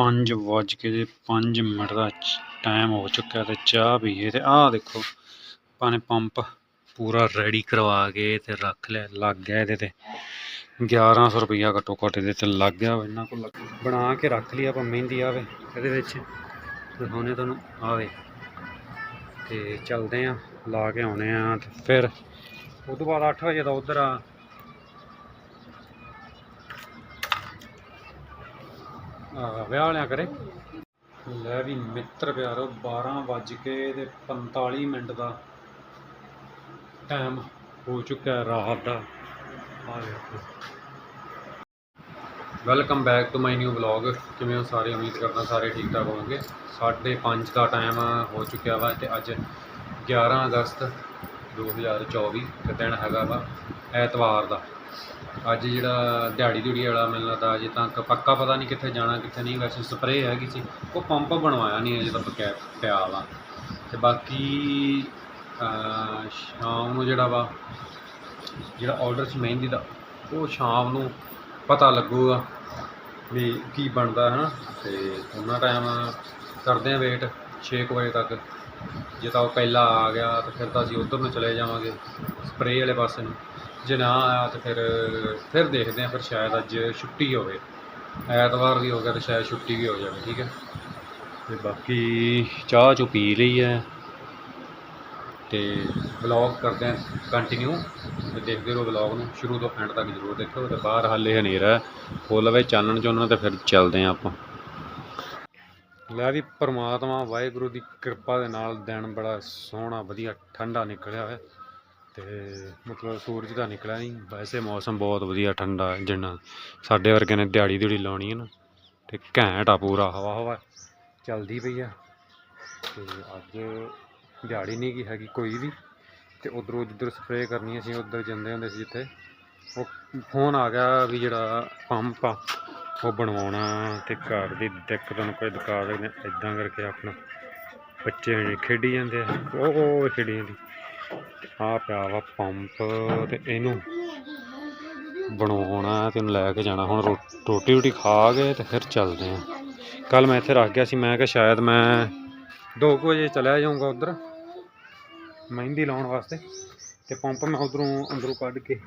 ਪੰਜ ਵੱਜ ਕੇ ਤੇ ਪੰਜ ਮਿੰਟ ਦਾ ਟਾਈਮ ਹੋ ਚੁੱਕਿਆ ਤੇ ਚਾਹ ਪੀਏ ਤੇ ਆਹ ਦੇਖੋ, ਆਪਾਂ ਨੇ ਪੰਪ ਪੂਰਾ ਰੈਡੀ ਕਰਵਾ ਕੇ ਤੇ ਰੱਖ ਲਿਆ, ਲੱਗ ਗਿਆ ਇਹਦੇ ਤੇ। 1100 ਰੁਪਈਆ ਘੱਟੋ ਘੱਟ ਇਹਦੇ ਤੇ ਲੱਗ ਗਿਆ ਇਹਨਾਂ ਕੋਲ ਬਣਾ ਕੇ ਰੱਖ ਲਈ ਆਪਾਂ, ਮਹਿੰਦੀ ਆਵੇ ਇਹਦੇ ਵਿੱਚ। ਦਿਖਾਉਣੇ ਤੁਹਾਨੂੰ ਆਵੇ। ਤੇ ਚੱਲਦੇ ਆ, ਲਾ ਕੇ ਆਉਨੇ ਆ ਤੇ ਫਿਰ ਉਸ ਤੋਂ ਬਾਅਦ 8 ਵਜੇ ਦਾ ਉਧਰ ਆ। ਵਿਆਹ ਵਾਲਿਆਂ ਕਰੇ। ਲੈ ਵੀ ਮਿੱਤਰ ਪਿਆਰੋ 12 ਵੱਜ ਕੇ ਤੇ 45 ਮਿੰਟ ਦਾ ਟਾਈਮ ਹੋ ਚੁੱਕਾ ਹੈ ਰਾਤ ਦਾ। ਆ ਦੇਖੋ। Welcome back to my new vlog ਕਿਵੇਂ ਹੋ ਸਾਰੇ? ਉਮੀਦ ਕਰਦਾ ਸਾਰੇ ਠੀਕ ਠਾਕ ਹੋਵੋਗੇ। ਸਾਢੇ ਪੰਜ ਦਾ ਟਾਈਮ ਹੋ ਚੁੱਕਿਆ ਵਾ ਤੇ ਅੱਜ 11 ਅਗਸਤ 2024 ਤੇ ਦਿਨ ਹੈਗਾ ਵਾ ਐਤਵਾਰ ਦਾ। ਅੱਜ ਜਿਹੜਾ ਦਿਹਾੜੀ ਦਿਹੜੀ ਵਾਲਾ ਮੈਨੂੰ ਲੱਗਦਾ ਅਜੇ ਤੱਕ ਪੱਕਾ ਪਤਾ ਨਹੀਂ ਕਿੱਥੇ ਜਾਣਾ, ਕਿੱਥੇ ਨਹੀਂ। ਵੈਸੇ ਸਪਰੇਅ ਹੈਗੀ ਸੀ ਉਹ ਪੰਪ ਬਣਵਾਇਆ ਨਹੀਂ ਅਜੇ ਤੱਕ ਪਿਆ ਪਿਆ ਵਾ। ਤੇ ਬਾਕੀ ਸ਼ਾਮ ਨੂੰ ਜਿਹੜਾ ਵਾ, ਜਿਹੜਾ ਆਰਡਰ ਸੀ ਮਹਿੰਦੀ ਦਾ, ਉਹ ਸ਼ਾਮ ਨੂੰ ਪਤਾ ਲੱਗੂਗਾ ਵੀ ਕੀ ਬਣਦਾ ਹੈ ਨਾ ਤੇ ਉਹਨਾਂ ਟਾਈਮ ਕਰਦੇ ਆ ਵੇਟ 6 ਵਜੇ ਤੱਕ। ਜੇ ਤਾਂ ਉਹ ਪਹਿਲਾਂ ਆ ਗਿਆ, ਤਾਂ ਫਿਰ ਤਾਂ ਅਸੀਂ ਉਧਰ ਨੂੰ ਚਲੇ ਜਾਵਾਂਗੇ ਸਪਰੇਅ ਵਾਲੇ ਪਾਸੇ ਨੂੰ। ਜੇ ਨਾ ਆਇਆ ਤਾਂ ਫਿਰ ਫਿਰ ਦੇਖਦੇ ਆ ਫਿਰ ਸ਼ਾਇਦ ਅੱਜ ਛੁੱਟੀ ਹੋਵੇ। ਐਤਵਾਰ ਵੀ ਹੋ ਗਿਆ ਤਾਂ ਸ਼ਾਇਦ ਛੁੱਟੀ ਵੀ ਹੋ ਜਾਵੇ, ਠੀਕ ਹੈ। ਤੇ ਬਾਕੀ ਚਾਹ ਚੁ ਪੀ ਲਈ ਹੈ। ਤੇ ਵਲੌਗ ਕਰਦੇ ਆ ਕੰਟੀਨਿਊ ਤੇ ਦੇਖਦੇ ਰਹੋ ਵਲੌਗ ਨੂੰ, ਸ਼ੁਰੂ ਤੋਂ ਐਂਡ ਤੱਕ ਜ਼ਰੂਰ ਦੇਖੋ ਤੇ ਬਾਹਰ ਹਾਲੇ ਹਨੇਰਾ ਹੈ। ਫੁੱਲ ਵੇ ਚਾਨਣ ਚੋਂ ਤੇ ਫਿਰ ਚੱਲਦੇ ਆ ਆਪਾਂ। ਲੈ ਵੀ ਪਰਮਾਤਮਾ ਵਾਹਿਗੁਰੂ ਦੀ ਕਿਰਪਾ ਦੇ ਨਾਲ ਦਿਨ ਬੜਾ ਸੋਹਣਾ, ਵਧੀਆ, ਠੰਡਾ ਨਿਕਲਿਆ ਹੈ ਤੇ ਮਤਲਬ ਸੂਰਜ ਤਾਂ ਨਿਕਲਿਆ ਨਹੀਂ ਵੈਸੇ ਮੌਸਮ ਬਹੁਤ ਵਧੀਆ, ਠੰਡਾ, ਜਿੰਨਾ ਸਾਡੇ ਵਰਗੇ ਨੇ ਦਿਹਾੜੀ ਦਿਹੜੀ ਲਾਉਣੀ ਹੈ ਨਾ, ਤੇ ਘੈਂਟ ਆ ਪੂਰਾ, ਹਵਾ ਹਵਾ ਚੱਲਦੀ ਪਈ ਆ। ਤੇ ਅੱਜ ਦਿਹਾੜੀ ਨਹੀਂ ਕੀ ਹੈਗੀ ਕੋਈ ਵੀ, ਤੇ ਉਧਰੋਂ ਜਿੱਧਰ ਸਪਰੇਅ ਕਰਨੀ ਅਸੀਂ, ਉਧਰ ਜਾਂਦੇ ਹੁੰਦੇ ਸੀ ਜਿੱਥੇ। ਉਹ ਫੋਨ ਆ ਗਿਆ ਵੀ ਜਿਹੜਾ ਪੰਪ ਆ, ਉਹ ਬਣਵਾਉਣਾ ਤੇ ਘਰ ਦੀ ਦਿੱਕਤ ਨੂੰ ਕੋਈ ਦਿਖਾ ਦੇ ਇਦਾਂ ਕਰਕੇ ਆਪਣਾ ਬੱਚੇ ਖੇਡੀ ਜਾਂਦੇ ਆ। ਉਹ ਉਹ ਖੇਡੀ ਜਾਂਦੀ। ਆ ਪਿਆ ਵਾ ਪੰਪ ਤੇ ਇਹਨੂੰ ਬਣਾਉਣਾ ਤੇ ਇਹਨੂੰ ਲੈ ਕੇ ਜਾਣਾ। ਹੁਣ ਰੋ- ਰੋਟੀ ਰੋਟੀ ਖਾ ਕੇ ਤੇ ਫਿਰ ਚੱਲਦੇ ਆ। ਕੱਲ ਮੈਂ ਇੱਥੇ ਰੱਖ ਗਿਆ ਸੀ, ਮੈਂ ਕਿਹਾ ਸ਼ਾਇਦ ਮੈਂ 2 ਵਜੇ ਚਲਿਆ ਜਾਊਂਗਾ ਉਧਰ ਮਹਿੰਦੀ ਲਾਉਣ ਵਾਸਤੇ ਤੇ ਪੰਪ ਮੈਂ ਉਧਰੋਂ ਅੰਦਰੋਂ ਕੱਢ ਕੇ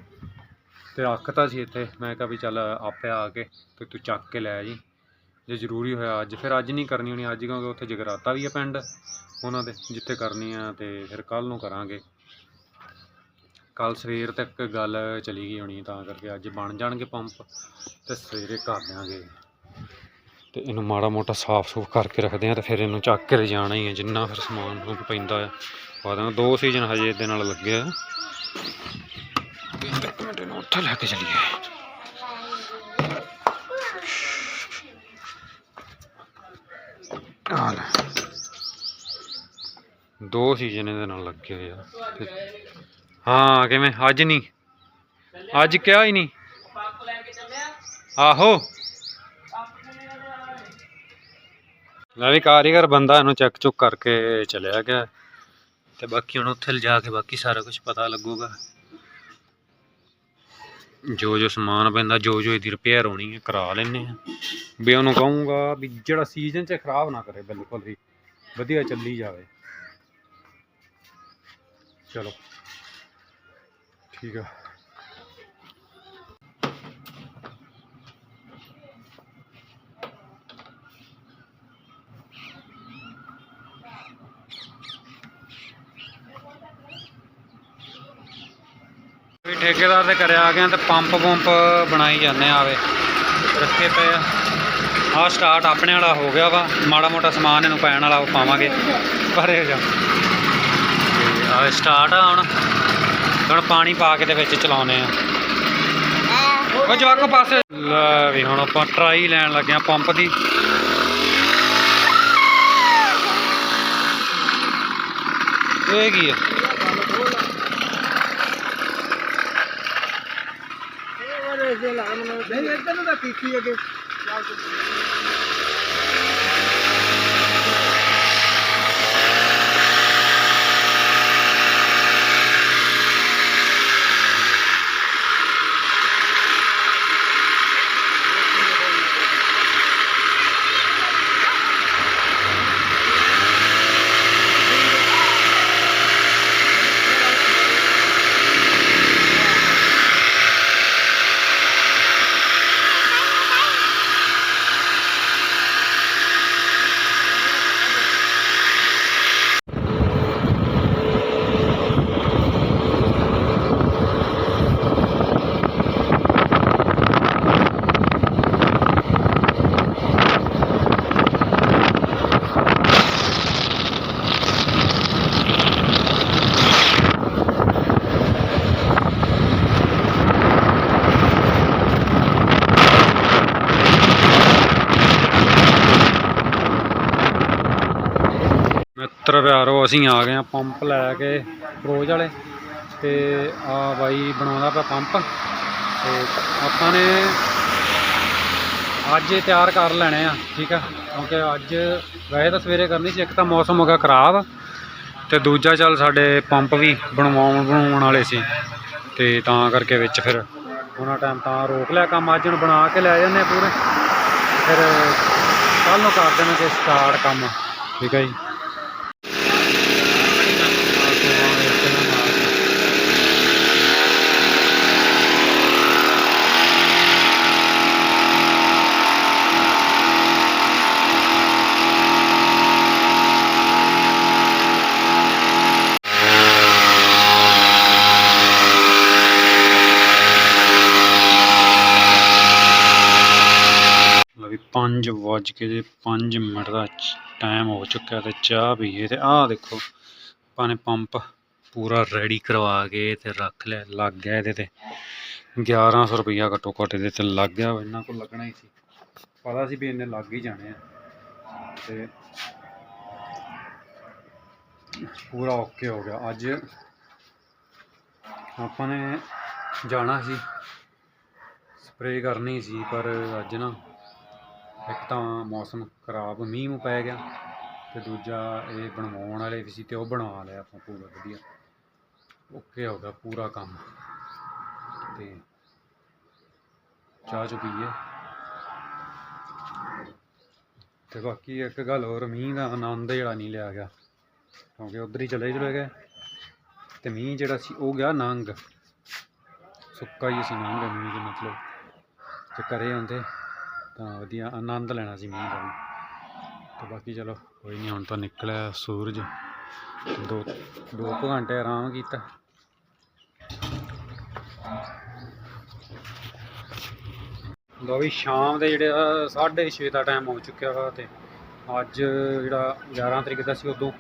ਤੇ ਰੱਖਤਾ ਸੀ ਇੱਥੇ। ਮੈਂ ਕਿਹਾ ਵੀ ਚੱਲ ਆਪੇ ਆ ਕੇ ਤੇ ਤੂੰ ਚੱਕ ਕੇ ਲੈ ਜੀ, ਜੇ ਜ਼ਰੂਰੀ ਹੋਇਆ ਅੱਜ। ਫਿਰ ਅੱਜ ਨਹੀਂ ਕਰਨੀ ਹੋਣੀ ਅੱਜ ਕਿਉਂਕਿ ਉੱਥੇ ਜਗਰਾਤਾ ਵੀ ਹੈ ਪਿੰਡ ਉਹਨਾਂ ਦੇ, ਜਿੱਥੇ ਕਰਨੀ ਆ ਤੇ ਫਿਰ ਕੱਲ ਨੂੰ ਕਰਾਂਗੇ। ਕੱਲ ਸਵੇਰ ਤੱਕ ਗੱਲ ਚਲੀ ਗਈ ਹੋਣੀ ਤਾਂ ਕਰਕੇ ਅੱਜ ਬਣ ਜਾਣਗੇ ਪੰਪ ਤੇ ਸਵੇਰੇ ਕਰ ਦਿਆਂਗੇ। ਤੇ ਇਹਨੂੰ ਮਾੜਾ ਮੋਟਾ ਸਾਫ਼ ਸੂਫ ਕਰਕੇ ਰੱਖਦੇ ਆ ਤੇ ਫਿਰ ਇਹਨੂੰ ਚੱਕ ਕੇ ਲਿਜਾਣਾ ਹੀ ਹੈ, ਜਿੰਨਾ ਫਿਰ ਸਮਾਨ ਨੂੰ ਪੈਂਦਾ ਆ ਪਾ ਦਾਂਗਾ ਦੋ ਸੀਜ਼ਨ ਹਜੇ ਇਹਦੇ ਨਾਲ ਲੱਗੇ ਆ। ਇੱਕ ਮਿੰਟ ਇਹਨੂੰ ਉੱਥੇ ਲੈ ਕੇ ਚੱਲੀਏ। ਆ ਦੋ ਸੀਜ਼ਨ ਇਹਦੇ ਨਾਲ ਲੱਗੇ ਹੋਏ ਆ। ਹਾਂ, ਕਿਵੇਂ? ਅੱਜ ਨਹੀਂ ਅੱਜ ਕਿਹਾ ਹੀ ਨਹੀਂ ਆਹੋ। ਲੈ ਵੀ ਕਾਰੀਗਰ ਬੰਦਾ, ਇਹਨੂੰ ਚੈੱਕ ਚੁੱਕ ਕਰਕੇ ਚਲਿਆ ਗਿਆ। ਤੇ ਬਾਕੀ ਹੁਣ ਉੱਥੇ ਲਿਜਾ ਕੇ ਬਾਕੀ ਸਾਰਾ ਕੁਝ ਪਤਾ ਲੱਗੂਗਾ। ਜੋ ਜੋ ਸਮਾਨ ਪੈਂਦਾ, ਜੋ ਜੋ ਇਹਦੀ ਰਿਪੇਅਰ ਹੋਣੀ ਹੈ ਕਰਾ ਲੈਣੇ ਆ। ਵੀ ਉਹਨੂੰ ਕਹੂੰਗਾ ਵੀ ਜਿਹੜਾ ਸੀਜ਼ਨ 'ਚ ਖਰਾਬ ਨਾ ਕਰੇ, ਬਿਲਕੁਲ ਵੀ। ਵਧੀਆ ਚੱਲੀ ਜਾਵੇ। ਚਲੋ। ਠੀਕ ਆ। ਵੀ ਠੇਕੇਦਾਰ ਦੇ ਘਰੇ ਆ ਗਏ ਆ ਤੇ ਪੰਪ ਪੰਪ ਬਣਾਈ ਜਾਂਦੇ ਆ ਆਵੇ। ਰੱਖੇ ਪਏ ਆ। ਆਹ ਸਟਾਰਟ ਆਪਣੇ ਵਾਲਾ ਹੋ ਗਿਆ ਵਾ। ਮਾੜਾ ਮੋਟਾ ਸਮਾਨ ਇਹਨੂੰ ਪੈਣ ਵਾਲਾ ਉਹ ਪਾਵਾਂਗੇ। ਪਰੇ ਜਾ। ਤੇ ਸਟਾਰਟ ਆ ਹੁਣ। ਹੁਣ ਪਾਣੀ ਪਾ ਕੇ ਦੇ ਵਿੱਚ ਚਲਾਉਨੇ ਆ। ਉਹ ਜਵਾਕੋ ਪਾਸੇ। ਲੈ ਵੀ ਹੁਣ ਆਪਾਂ ਟਰਾਈ ਲੈਣ ਲੱਗੇ ਆ ਪੰਪ ਦੀ। ਇਹ ਕੀ ਆ? ਨਹੀਂ, ਇੱਧਰ ਨੂੰ ਤਾਂ ਪੀਤੀ ਅੱਗੇ ਪਿਆਰੋ, ਅਸੀਂ ਆ ਗਏ ਆ ਪੰਪ ਲੈ ਕੇ ਰੋਜ਼ ਵਾਲੇ। ਤੇ ਆ ਬਾਈ ਬਣਾਉਂਦਾ ਪਿਆ ਪੰਪ। ਤੇ ਆਪਾਂ ਨੇ ਅੱਜ ਤਿਆਰ ਕਰ ਲੈਣੇ ਆ, ਠੀਕ ਆ? ਕਿਉਂਕਿ ਅੱਜ ਵੈਸੇ ਤਾਂ ਸਵੇਰੇ ਕਰਨੀ ਸੀ, ਇੱਕ ਤਾਂ ਮੌਸਮ ਹੋ ਗਿਆ ਖਰਾਬ। ਤੇ ਦੂਜਾ ਚੱਲ ਸਾਡੇ ਪੰਪ ਵੀ ਬਣਵਾਉਣ, ਬਣਾਉਣ ਵਾਲੇ ਸੀ। ਤੇ ਤਾਂ ਕਰਕੇ ਵਿੱਚ ਫਿਰ ਉਹਨਾਂ ਟਾਈਮ ਤਾਂ ਰੋਕ ਲਿਆ ਕੰਮ। ਅੱਜ ਨੂੰ ਬਣਾ ਕੇ ਲੈ ਜਾਂਦੇ ਪੂਰੇ। ਫਿਰ ਕੱਲ ਨੂੰ ਕਰ ਦੇਣਗੇ ਸਟਾਰਟ ਕੰਮ। ਠੀਕ ਹੈ ਜੀ? 5 ਵੱਜ ਕੇ ਜੇ 5 ਮਿੰਟ ਦਾ ਟਾਈਮ ਹੋ ਚੁੱਕਿਆ ਤੇ ਚਾਹ ਪੀਏ ਤੇ ਆਹ ਦੇਖੋ। ਆਪਾਂ ਨੇ ਪੰਪ ਪੂਰਾ ਰੈਡੀ ਕਰਵਾ ਕੇ ਤੇ ਰੱਖ ਲਿਆ, ਲੱਗ ਗਿਆ ਇਹਦੇ ਤੇ। 1100 ਰੁਪਇਆ ਘੱਟੋ ਘੱਟ ਇਹਦੇ ਤੇ ਲੱਗ ਗਿਆ ਇਹਨਾਂ ਕੋਲ ਲੱਗਣਾ ਹੀ ਸੀ। ਪਤਾ ਸੀ ਵੀ ਇਹਨੇ ਲੱਗ ਹੀ ਜਾਣੇ ਆ। ਤੇ ਪੂਰਾ ਓਕੇ ਹੋ ਗਿਆ। ਅੱਜ ਆਪਾਂ ਨੇ ਜਾਣਾ ਸੀ। ਸਪਰੇਅ ਕਰਨੀ ਸੀ, ਪਰ ਅੱਜ ਨਾ ਇੱਕ ਤਾਂ ਮੌਸਮ ਖਰਾਬ ਮੀਂਹ ਪੈ ਗਿਆ। ਤੇ ਦੂਜਾ ਇਹ ਬਣਵਾਉਣ ਵਾਲੇ ਵੀ ਸੀ ਤੇ ਉਹ ਬਣਵਾ ਲਿਆ ਆਪਾਂ ਪੂਰਾ ਵਧੀਆ। ਓਕੇ ਹੋ ਗਿਆ ਪੂਰਾ ਕੰਮ। ਤੇ ਚਾਹ ਚੁ ਪੀਏ। ਤੇ ਬਾਕੀ ਇੱਕ ਗੱਲ ਹੋਰ, ਮੀਂਹ ਦਾ ਆਨੰਦ ਜਿਹੜਾ ਨਹੀਂ ਲਿਆ ਗਿਆ। ਕਿਉਂਕਿ ਉਧਰ ਹੀ ਚਲੇ ਚਲੇ ਗਏ। ਤੇ ਮੀਂਹ ਜਿਹੜਾ ਸੀ ਉਹ ਗਿਆ ਨੰਗ। ਸੁੱਕਾ ਹੀ ਸੀ ਨੰਗ ਮੀਂਹ ਦੇ ਮਤਲਬ। ਤੇ ਕਰੇ ਹੁੰਦੇ ਤਾਂ ਵਧੀਆ ਆਨੰਦ ਲੈਣਾ ਸੀ ਮੀਂਹ ਦਾ ਵੀ। ਤੇ ਬਾਕੀ ਚਲੋ। ਕੋਈ ਨਹੀਂ, ਹੁਣ ਤਾਂ ਨਿਕਲਿਆ ਸੂਰਜ। ਦੋ ਦੋ ਕੁ ਘੰਟੇ ਆਰਾਮ ਕੀਤਾ। ਲੋ ਵੀ, ਸ਼ਾਮ ਦੇ ਜਿਹੜੇ 6:30 ਦਾ ਟਾਈਮ ਹੋ ਚੁੱਕਿਆ ਵਾ ਤੇ ਅੱਜ ਜਿਹੜਾ 11 ਤਰੀਕ ਦਾ ਸੀ, ਉਦੋਂ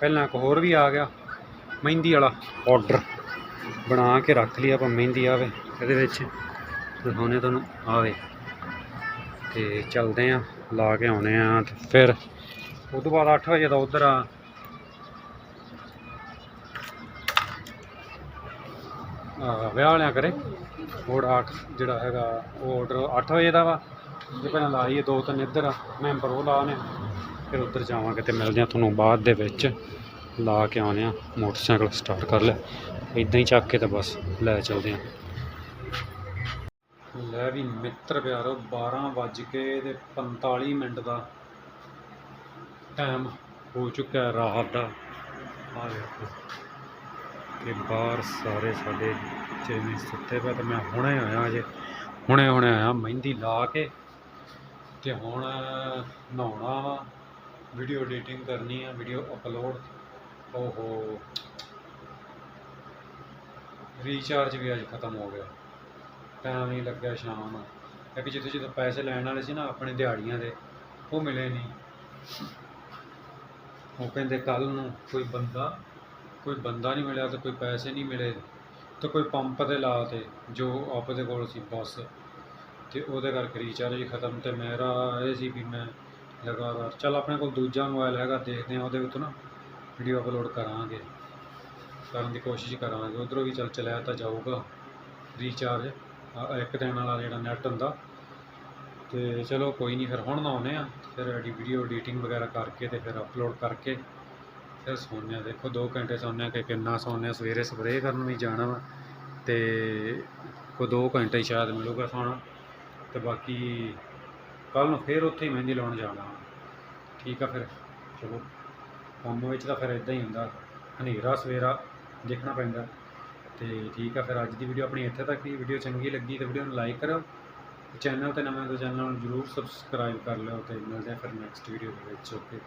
ਪਹਿਲਾਂ ਇੱਕ ਹੋਰ ਵੀ ਆ ਗਿਆ, ਮਹਿੰਦੀ ਵਾਲਾ ਆਰਡਰ ਬਣਾ ਕੇ ਰੱਖ ਲਈ, ਆਪਾਂ ਮਹਿੰਦੀ ਆਵੇ, ਇਹਦੇ ਵਿੱਚ। ਦਿਖਾਉਣੇ ਤੁਹਾਨੂੰ ਆਵੇ। ਤੇ ਚੱਲਦੇ ਆ, ਲਾ ਕੇ ਆਉਨੇ ਆ ਤੇ ਫਿਰ ਉਸ ਤੋਂ ਬਾਅਦ 8 ਵਜੇ ਦਾ ਉਧਰ ਆ। ਵਿਆਹ ਵਾਲਿਆਂ ਕਰੇ ਹੋਰ 8 ਜਿਹੜਾ ਹੈਗਾ, ਉਹ ਆਰਡਰ 8 ਵਜੇ ਦਾ ਵਾ। ਜੇ ਪਹਿਲਾਂ ਲਾਈਏ ਦੋ ਤਿੰਨ ਇੱਧਰ। ਆ ਮੈਂਬਰ ਉਹ ਲਾਣੇ ਫਿਰ ਉੱਧਰ ਜਾਵਾਂਗੇ ਤੇ ਮਿਲਦੇ ਆ ਤੁਹਾਨੂੰ ਬਾਅਦ ਦੇ ਵਿੱਚ। ਲਾ ਕੇ ਆਉਨੇ ਆ। ਮੋਟਰਸਾਈਕਲ ਸਟਾਰਟ ਕਰ ਲਿਆ ਇਦਾਂ ਹੀ ਚੱਕ ਕੇ ਤਾਂ ਬਸ ਲੈ ਚਲਦੇ ਆ। ਲੈ ਵੀ ਮਿੱਤਰ ਪਿਆਰੋ 12 ਵੱਜ ਕੇ ਤੇ 45 ਮਿੰਟ ਦਾ। ਟਾਈਮ ਹੋ ਚੁੱਕਾ ਹੈ ਰਾਤ ਦਾ। ਆ ਦੇਖੋ ਕਿ ਬਾਹਰ ਸਾਰੇ ਸਾਡੇ ਜਿਵੇਂ ਸੁੱਤੇ ਪਏ ਤੇ ਮੈਂ ਹੁਣੇ ਆਇਆ ਅਜੇ ਹੁਣੇ ਹੁਣੇ ਆਇਆ, ਮਹਿੰਦੀ ਲਾ ਕੇ ਤੇ ਹੁਣ ਨਹਾਉਣਾ ਵਾ। ਵੀਡੀਓ ਐਡੀਟਿੰਗ ਕਰਨੀ ਆ, ਵੀਡੀਓ ਅਪਲੋਡ। ਓਹੋ। ਰੀਚਾਰਜ ਵੀ ਅੱਜ ਖਤਮ ਹੋ ਗਿਆ। ਟਾਈਮ ਨਹੀਂ ਲੱਗਿਆ ਸ਼ਾਮ ਨੂੰ। ਇੱਕ ਜਿੱਥੇ ਜਿੱਥੇ ਪੈਸੇ ਲੈਣ ਵਾਲੇ ਸੀ ਨਾ, ਆਪਣੇ ਦਿਹਾੜੀਆਂ ਦੇ, ਉਹ ਮਿਲੇ ਨਹੀਂ। ਉਹ ਕਹਿੰਦੇ ਕੱਲ ਨੂੰ ਕੋਈ ਬੰਦਾ ਕੋਈ ਬੰਦਾ ਨਹੀਂ ਮਿਲਿਆ ਤੇ ਕੋਈ ਪੈਸੇ ਨਹੀਂ ਮਿਲੇ ਤੇ ਕੋਈ ਪੰਪ ਤੇ ਲਾ ਤੇ ਜੋ ਆਪਦੇ ਕੋਲ ਸੀ ਬਸ ਤੇ ਉਹਦੇ ਕਰਕੇ ਰੀਚਾਰਜ ਖਤਮ ਤੇ ਮੇਰਾ ਇਹ ਸੀ ਵੀ ਮੈਂ ਲਗਾਤਾਰ, ਚੱਲ ਆਪਣੇ ਕੋਲ ਦੂਜਾ ਮੋਬਾਈਲ ਹੈਗਾ, ਦੇਖਦੇ ਹਾਂ ਉਹਦੇ ਉੱਤੇ ਨਾ ਵੀਡੀਓ ਅਪਲੋਡ ਕਰਾਂਗੇ, ਕਰਨ ਦੀ ਕੋਸ਼ਿਸ਼ ਕਰਾਂਗੇ, ਉਧਰੋਂ ਵੀ ਚੱਲ ਚਲਾਇਆ ਤਾਂ ਜਾਊਗਾ ਰੀਚਾਰਜ ਇੱਕ ਦਿਨ ਵਾਲਾ ਜਿਹੜਾ ਨੈਟ ਹੁੰਦਾ ਤੇ ਚਲੋ ਕੋਈ ਨਹੀਂ ਫਿਰ ਹੁਣ ਨਾ ਨਹਾਉਂਦੇ ਆ ਫਿਰ ਐਡੀ ਵੀਡੀਓ ਐਡੀਟਿੰਗ ਵਗੈਰਾ ਕਰਕੇ ਤੇ ਫਿਰ ਅਪਲੋਡ ਕਰਕੇ ਫਿਰ ਸੌਂਦੇ ਆ ਦੇਖੋ 2 ਘੰਟੇ ਸੌਂਦੇ ਆ ਕਿ ਕਿੰਨਾ ਸੌਂਦੇ ਆ ਸਵੇਰੇ ਸਪਰੇਅ ਕਰਨ ਵੀ ਜਾਣਾ ਵਾ ਤੇ ਕੋਈ 2 ਘੰਟੇ ਸ਼ਾਇਦ ਮਿਲੂਗਾ ਸੌਣਾ। ਤੇ ਬਾਕੀ ਕੱਲ ਨੂੰ ਫਿਰ ਉੱਥੇ ਹੀ ਮਹਿੰਦੀ ਲਾਉਣ ਜਾਣਾ। ਵਾ। ਠੀਕ ਆ ਫਿਰ, ਚਲੋ। ਕੰਮ ਵਿੱਚ ਤਾਂ ਫਿਰ ਇਦਾਂ ਹੀ ਹੁੰਦਾ। ਹਨੇਰਾ, ਸਵੇਰਾ ਦੇਖਣਾ ਪੈਂਦਾ। ਤੇ ਠੀਕ ਆ ਫਿਰ ਅੱਜ ਦੀ ਵੀਡੀਓ ਆਪਣੀ ਇੱਥੇ ਤੱਕ। ਹੀ ਵੀਡੀਓ ਚੰਗੀ ਲੱਗੀ ਤੇ ਵੀਡੀਓ ਨੂੰ ਲਾਈਕ ਕਰੋ ਚੈਨਲ ਤੇ ਨਵੇਂ ਤੋਂ ਚੈਨਲ ਨੂੰ ਜਰੂਰ ਸਬਸਕ੍ਰਾਈਬ ਕਰ ਲਿਓ ਤੇ ਮਿਲਦੇ ਆ ਫਿਰ ਨੈਕਸਟ ਵੀਡੀਓ ਦੇ ਵਿੱਚ ਓਕੇ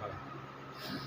ਬਾਏ